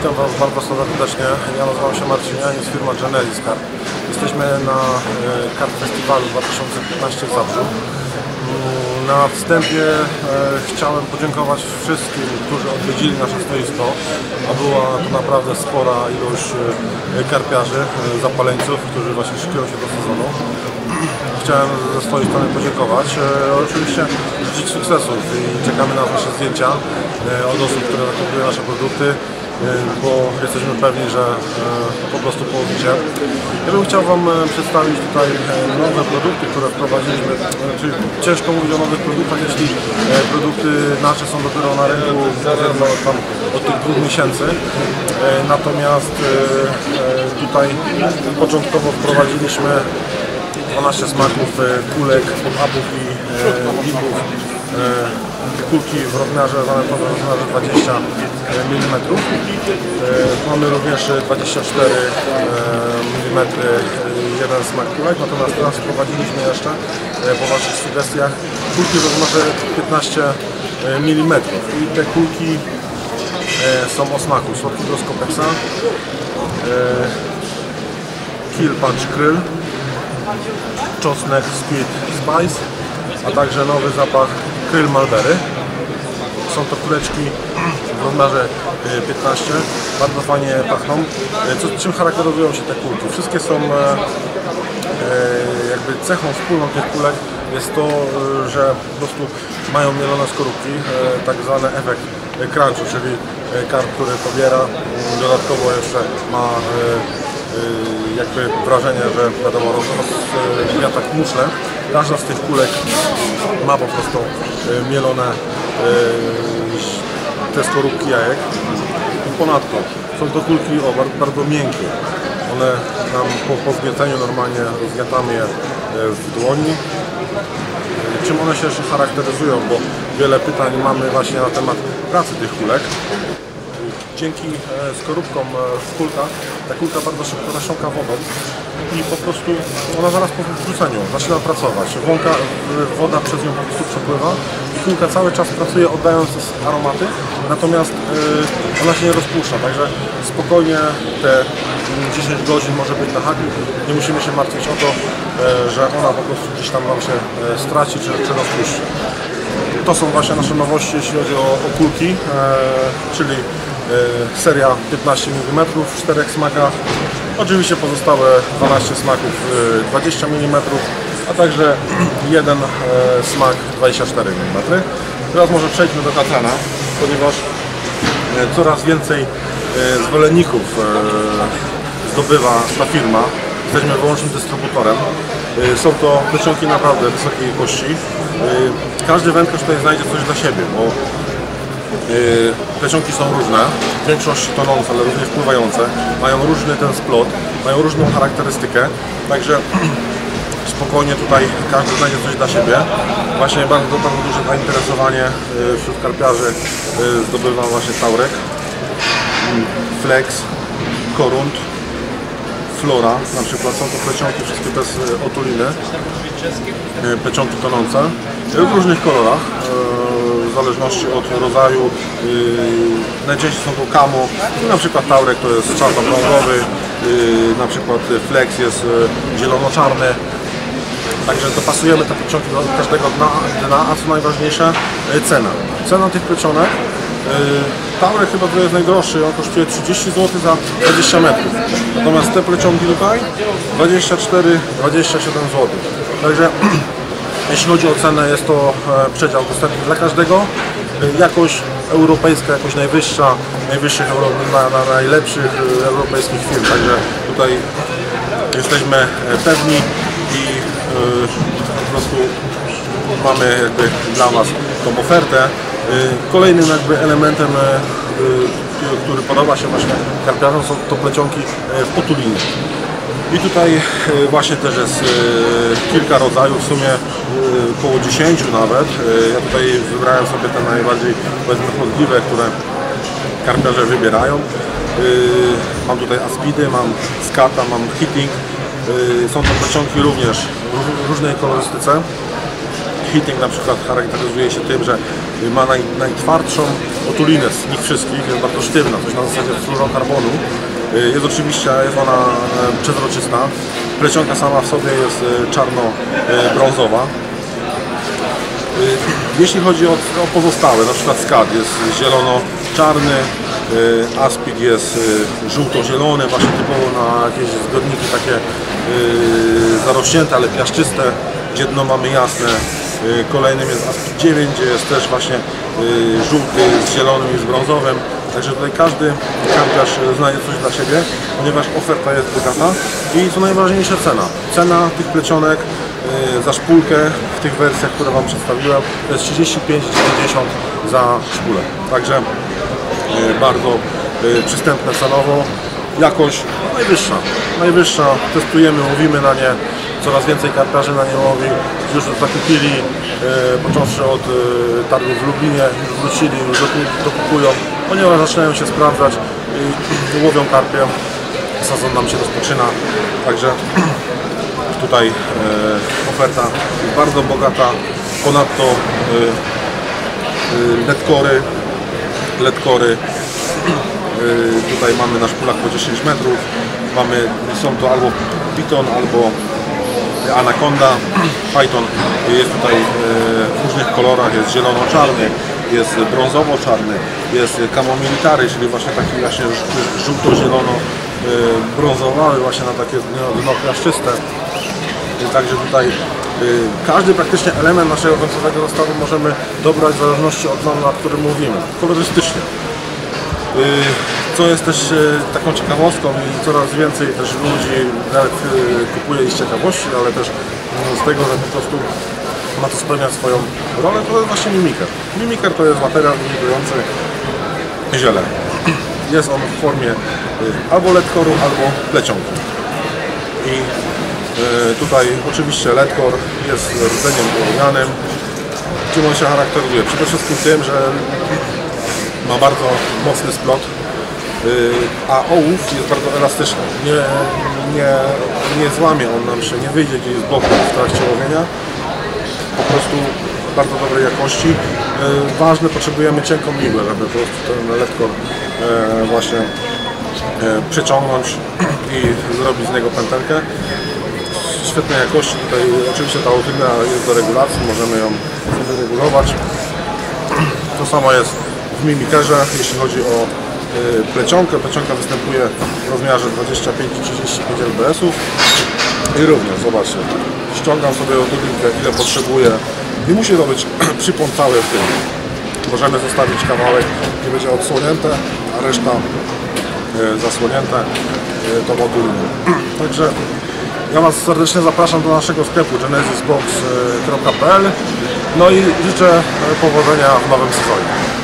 serdecznie. Ja nazywam się Marcin Jan, jest firma Genesis Kart. Jesteśmy na e, Kart Festiwalu 2015 w Zabrzu. Mm, Na wstępie e, chciałem podziękować wszystkim, którzy odwiedzili nasze stoisko, a była to naprawdę spora ilość e, karpiarzy, zapaleńców, którzy właśnie szykują się do sezonu. Chciałem ze swojej strony podziękować. Oczywiście życzyć sukcesów i czekamy na Wasze zdjęcia od osób, które nakupują nasze produkty, bo jesteśmy pewni, że e, po prostu połowicie. Ja bym chciał Wam e, przedstawić tutaj e, nowe produkty, które wprowadziliśmy. E, Czyli ciężko mówić o nowych produktach, jeśli e, produkty nasze są dopiero na rynku tam, od tych dwóch miesięcy. E, Natomiast e, e, tutaj początkowo wprowadziliśmy 12 smaków e, kulek, pop-upów i e, bibów. E, kulki w rozmiarze zanętowym w rozmiarze 20 mm. Mamy również 24 e, mm jeden smak kulek, natomiast teraz wprowadziliśmy jeszcze po Waszych sugestiach kulki w rozmiarze 15 mm i te kulki są o smaku słodkiego skopeksa, e, kill punch kryl, czosnek Squid Spice, a także nowy zapach Kryl Malbery. Są to kuleczki w rozmiarze y, 15, bardzo fajnie pachną. Y, Co, czym charakteryzują się te kulki? Wszystkie są e, e, jakby cechą wspólną tych kulek jest to, e, że po prostu mają mielone skorupki, tak zwany efekt crunchu, czyli karp, który pobiera, m, dodatkowo jeszcze ma y, jakby wrażenie, że wiadomo, roz, rozwija tak muszle. Każda z tych kulek ma po prostu y, mielone y, te skorupki jajek. I ponadto są to kulki o, bardzo, miękkie. One nam po, po zgnieceniu normalnie rozgniatamy je y, w dłoni. Y, Czym one się jeszcze charakteryzują, bo wiele pytań mamy właśnie na temat pracy tych kulek dzięki e, skorupkom e, w kulkach ta kulka bardzo szybko nasiąka wodą i po prostu ona zaraz po wrzuceniu zaczyna pracować. Woda przez nią po prostu przepływa i kulka cały czas pracuje oddając aromaty, natomiast e, ona się nie rozpuszcza, także spokojnie te mm, 10 godzin może być na haku. Nie musimy się martwić o to, e, że ona po prostu gdzieś tam nam się e, straci czy, czy rozpuści. To są właśnie nasze nowości, jeśli chodzi o, o kulki, e, czyli e, seria 15 mm w czterech smakach. Oczywiście pozostałe 12 smaków e, 20 mm, a także jeden e, smak 24 mm. Teraz może przejdźmy do Katrana, ponieważ e, coraz więcej e, zwolenników e, zdobywa ta firma. Jesteśmy wyłącznym dystrybutorem. E, Są to plecionki naprawdę wysokiej jakości. E, Każdy wędkarz tutaj znajdzie coś dla siebie, bo Plecionki są różne, w większości tonące, ale również pływające. Mają różny ten splot, mają różną charakterystykę, także spokojnie tutaj każdy znajdzie coś dla siebie. Właśnie bardzo, bardzo duże zainteresowanie yy, wśród karpiarzy yy, zdobywa właśnie taurek, mm, flex, korunt, flora, na przykład są to plecionki wszystkie bez y, otuliny, y, plecionki tonące y, w różnych kolorach, y, w zależności od rodzaju. y, Najczęściej są to kamo, na przykład taurek to jest czarno-brązowy, y, na przykład flex jest y, zielono-czarny. Także dopasujemy te plecionki do każdego dna, dna, a co najważniejsze y, cena. Cena tych plecionek y, Taurek chyba to jest najdroższy, on kosztuje 30 zł za 20 metrów. Natomiast te plecionki tutaj 24-27 zł. Także jeśli chodzi o cenę jest to e, przedział dostępny dla każdego. E, Jakość europejska, jakość najwyższa, najwyższych na, na najlepszych e, europejskich firm. Także tutaj jesteśmy pewni i po prostu mamy jakby dla Was tą ofertę. Kolejnym jakby elementem, który podoba się właśnie karpiarzom są to plecionki w potulinie. I tutaj e, właśnie też jest e, kilka rodzajów, w sumie e, około 10 nawet. Ja tutaj wybrałem sobie te najbardziej powiedzmy które karpiarze wybierają. Mam tutaj aspidy, mam skata, mam hitting. Są to plecionki również w różnej kolorystyce. Hitting na przykład charakteryzuje się tym, że ma naj, najtwardszą otulinę z nich wszystkich, jest bardzo sztywna, coś na zasadzie fluorokarbonu. Y, Jest oczywiście, jest ona e, przezroczysta. Plecionka sama w sobie jest e, czarno-brązowa. Y, Jeśli chodzi o, pozostałe, na przykład skad jest zielono-czarny, aspid jest żółto-zielony, właśnie typowo na jakieś zgodniki takie zarośnięte, ale piaszczyste, gdzie dno mamy jasne. Kolejnym jest aspid 9, gdzie jest też właśnie żółty z zielonym i z brązowym. Także tutaj każdy karpiarz znajdzie coś dla siebie, ponieważ oferta jest bogata i co najważniejsze cena. Cena tych plecionek y, za szpulkę w tych wersjach, które Wam przedstawiłem, to jest 35,90 za szpulę. Także y, bardzo y, przystępne cenowo. Jakość najwyższa, najwyższa. Testujemy, łowimy na nie. Coraz więcej karpiarzy na nie łowi. Już zakupili, począwszy od targów w Lublinie, już wrócili, już doku- dokupują, ponieważ zaczynają się sprawdzać i łowią karpie. Sezon nam się rozpoczyna, także tutaj e, oferta bardzo bogata. Ponadto e, e, ledkory, ledkory. Tutaj mamy na szpulach po 10 metrów. Mamy, są to albo piton, albo anakonda. Python jest tutaj w różnych kolorach, jest zielono-czarny, jest brązowo-czarny, jest kamomilitary, czyli właśnie taki właśnie ż- żółto-zielono e, brązowały właśnie na takie dno, piaszczyste. I Także tutaj y, każdy praktycznie element naszego końcowego zestawu możemy dobrać w zależności od zonu, na którym mówimy, kolorystycznie. Y, Co jest też y, taką ciekawostką i coraz więcej też ludzi nawet y, kupuje ich z ciekawości, ale też y, z tego, że po prostu ma to spełniać swoją rolę, to jest właśnie mimiker. Mimiker to jest materiał imitujący ziele. Jest on w formie y, albo ledkoru, albo plecionki. I e, tutaj oczywiście ledkor jest rdzeniem ołowianym. Czym on się charakteryzuje? Przede wszystkim tym, że ma bardzo mocny splot, y, a ołów jest bardzo elastyczny. Nie, nie, nie złamie on nam się, nie wyjdzie gdzieś z boku w trakcie łowienia. Po prostu bardzo dobrej jakości. Y, Ważne, potrzebujemy cienką igłę, żeby po prostu ten ledkor e, właśnie e, przeciągnąć i zrobić z niego pętelkę. Świetnej jakości. Tutaj oczywiście ta otyna jest do regulacji, możemy ją sobie regulować. To samo jest w mimikerze, jeśli chodzi o plecionkę. Plecionka występuje w rozmiarze 25-35 lbs-ów. I również, zobaczcie, ściągam sobie odrobinkę, ile potrzebuję. Nie musi to być przypon w tym. Możemy zostawić kawałek, nie będzie odsłonięte, a reszta e, zasłonięte e, tą odurnią. Także ja Was serdecznie zapraszam do naszego sklepu genesisbox.pl No i życzę e, powodzenia w nowym sezonie.